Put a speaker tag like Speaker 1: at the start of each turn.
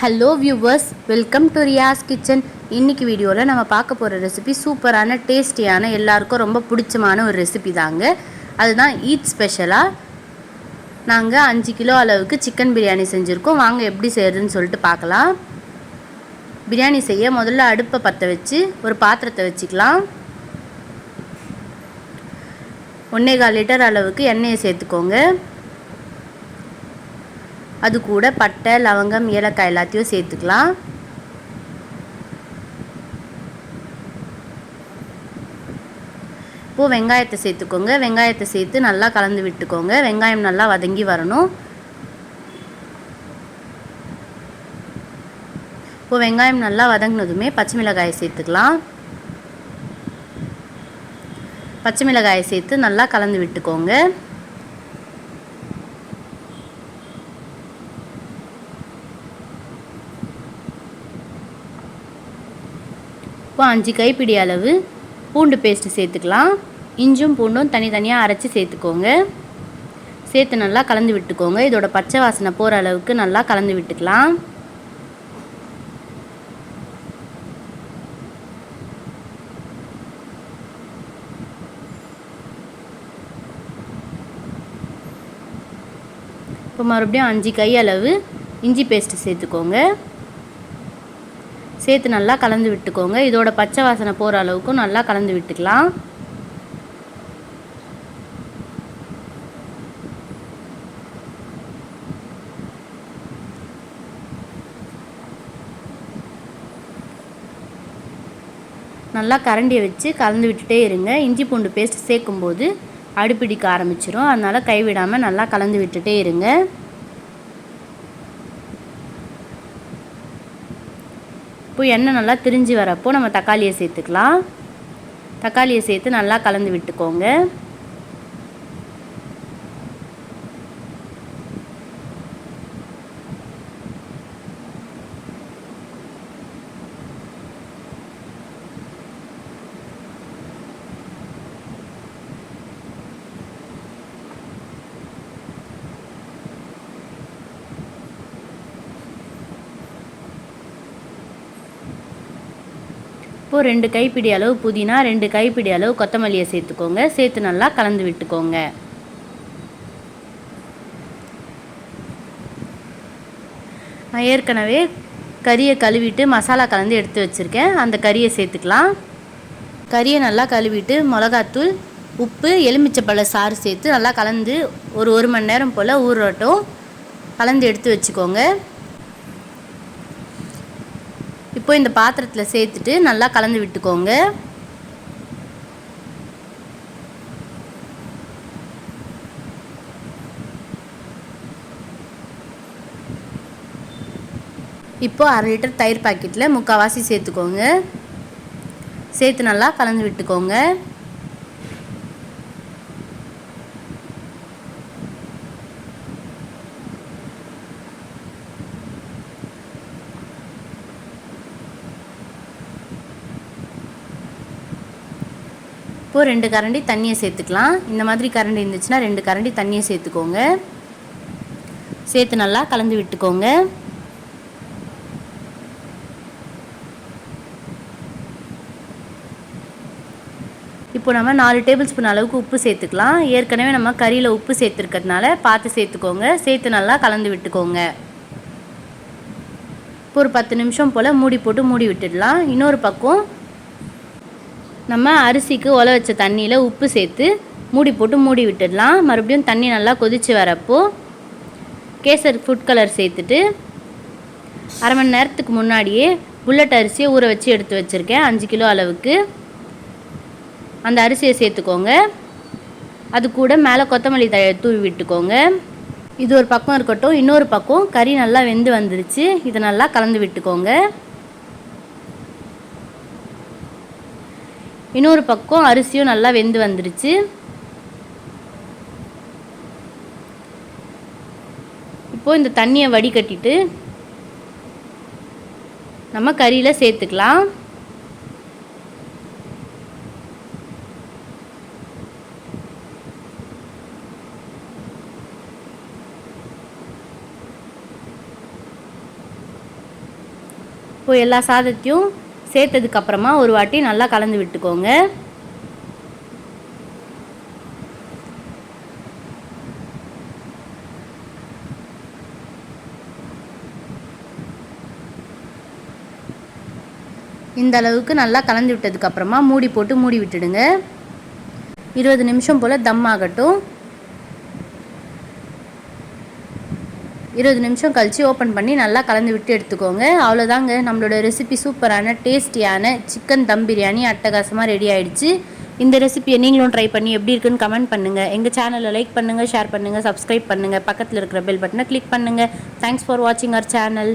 Speaker 1: Hello viewers welcome to Riyaz kitchen இன்னைக்கு வீடியோவில் நம்ம பார்க்க போகிற ரெசிபி சூப்பரான டேஸ்டியான எல்லாருக்கும் ரொம்ப பிடிச்சமான ஒரு ரெசிபி தாங்க. அதுதான் ஈத் ஸ்பெஷலாக நாங்கள் அஞ்சு கிலோ அளவுக்கு சிக்கன் பிரியாணி செஞ்சுருக்கோம். வாங்க எப்படி செய்கிறதுன்னு சொல்லிட்டு பார்க்கலாம். பிரியாணி செய்ய முதல்ல அடுப்பை பற்ற வச்சு ஒரு பாத்திரத்தை வச்சுக்கலாம். ஒன்றே கால் லிட்டர் அளவுக்கு எண்ணெயை சேர்த்துக்கோங்க. அது கூட பட்டை லவங்கம் ஏலக்காய் எல்லாத்தையும் சேர்த்துக்கலாம். இப்போது வெங்காயத்தை சேர்த்துக்கோங்க. வெங்காயத்தை சேர்த்து நல்லா கலந்து விட்டுக்கோங்க. வெங்காயம் நல்லா வதங்கி வரணும். இப்போது வெங்காயம் நல்லா வதங்கினதுமே பச்சை மிளகாயை சேர்த்துக்கலாம். பச்சை மிளகாயை சேர்த்து நல்லா கலந்து விட்டுக்கோங்க. இப்போ அஞ்சு கைப்பிடி அளவு. பூண்டு பேஸ்ட்டு சேர்த்துக்கலாம். இஞ்சும் பூண்டும் தனித்தனியாக அரைச்சி சேர்த்துக்கோங்க. சேர்த்து நல்லா கலந்து விட்டுக்கோங்க. இதோட பச்சை வாசனை போகிற அளவுக்கு நல்லா கலந்து விட்டுக்கலாம். இப்போ மறுபடியும் அஞ்சு கை அளவு இஞ்சி பேஸ்ட்டு சேர்த்துக்கோங்க. சேர்த்து நல்லா கலந்து விட்டுக்கோங்க. இதோட பச்சை வாசனை போகிற அளவுக்கும் நல்லா கலந்து விட்டுக்கலாம். நல்லா கரண்டியை வச்சு கலந்து விட்டுட்டே இருங்க. இஞ்சி பூண்டு பேஸ்ட் சேர்க்கும்போது அடுப்பிடிக்க ஆரம்பிச்சிரும். அதனால் கைவிடாமல் நல்லா கலந்து விட்டுட்டே இருங்க. இப்போ எண்ணெய் நல்லா திரிஞ்சு வரப்போ நம்ம தக்காளியை சேர்த்துக்கலாம். தக்காளியை சேர்த்து நல்லா கலந்து விட்டுக்கோங்க. இப்போது ரெண்டு கைப்பிடி அளவு புதினா ரெண்டு கைப்பிடி அளவு கொத்தமல்லியை சேர்த்துக்கோங்க. சேர்த்து நல்லா கலந்து விட்டுக்கோங்க. நான் ஏற்கனவே கறியை கழுவிட்டு மசாலா கலந்து எடுத்து வச்சுருக்கேன். அந்த கறியை சேர்த்துக்கலாம். கறியை நல்லா கழுவிட்டு மிளகாத்தூள் உப்பு எலுமிச்சப்பழ சாறு சேர்த்து நல்லா கலந்து ஒரு ஒரு மணி நேரம் போல் ஊறட்டும். கலந்து எடுத்து வச்சுக்கோங்க. இப்போ இந்த பாத்திரத்தில் சேர்த்துட்டு நல்லா கலந்து விட்டுக்கோங்க. இப்போ அரை லிட்டர் தயிர் பாக்கெட்டில் முக்கால்வாசி சேர்த்துக்கோங்க. சேர்த்து நல்லா கலந்து விட்டுக்கோங்க. இப்போது ரெண்டு கரண்டி தண்ணியை சேர்த்துக்கலாம். இந்த மாதிரி கரண்டி இருந்துச்சுன்னா ரெண்டு கரண்டி தண்ணியை சேர்த்துக்கோங்க. சேர்த்து நல்லா கலந்து விட்டுக்கோங்க. இப்போ நம்ம நாலு டேபிள் ஸ்பூன் அளவுக்கு உப்பு சேர்த்துக்கலாம். ஏற்கனவே நம்ம கறியில் உப்பு சேர்த்துருக்கிறதுனால பார்த்து சேர்த்துக்கோங்க. சேர்த்து நல்லா கலந்து விட்டுக்கோங்க. இப்போ ஒரு பத்து நிமிஷம் போல் மூடி போட்டு மூடி விட்டுடலாம். இன்னொரு பக்கம் நம்ம அரிசிக்கு ஒல வச்ச தண்ணியில் உப்பு சேர்த்து மூடி போட்டு மூடி விட்டுடலாம். மறுபடியும் தண்ணி நல்லா கொதித்து வரப்போ கேசர் ஃபுட் கலர் சேர்த்துட்டு அரை மணி நேரத்துக்கு முன்னாடியே புல்லட் அரிசியை ஊற வச்சு எடுத்து வச்சுருக்கேன். அஞ்சு கிலோ அளவுக்கு. அந்த அரிசியை சேர்த்துக்கோங்க. அது கூட மேலே கொத்தமல்லி த தூவி விட்டுக்கோங்க. இது ஒரு பக்கம் இருக்கட்டும் இன்னொரு பக்கம் கறி நல்லா வெந்து வந்துருச்சு. இதை நல்லா கலந்து விட்டுக்கோங்க. இன்னொரு பக்கம் அரிசியும் நல்லா வெந்து வந்துருச்சு. இப்போது இந்த தண்ணியை வடிகட்டிட்டு நம்ம கறியில் சேர்த்துக்கலாம். இப்போ எல்லா சாதத்தையும் சேர்த்ததுக்கப்புறமா ஒரு வாட்டி நல்லா கலந்து விட்டுக்கோங்க. இந்த அளவுக்கு நல்லா கலந்து விட்டதுக்கப்புறமா மூடி போட்டு மூடி விட்டுடுங்க. இருபது நிமிஷம் போல் தம் ஆகட்டும். இருபது நிமிஷம் கழித்து ஓப்பன் பண்ணி நல்லா கலந்து விட்டு எடுத்துக்கோங்க. அவ்வளோதாங்க நம்மளோட ரெசிபி சூப்பரான டேஸ்டியான சிக்கன் தம் பிரியாணி அட்டகாசமாக ரெடி ஆயிடுச்சு. இந்த ரெசிபியை நீங்களும் ட்ரை பண்ணி எப்படி இருக்குன்னு கமெண்ட் பண்ணுங்கள் எங்கள் சேனலை லைக் பண்ணுங்கள் ஷேர் பண்ணுங்கள் சப்ஸ்கிரைப் பண்ணுங்கள் பக்கத்தில் இருக்கிற பெல் பட்டனை கிளிக் பண்ணுங்கள் தேங்க்ஸ் ஃபார் வாட்சிங் அவர் சேனல்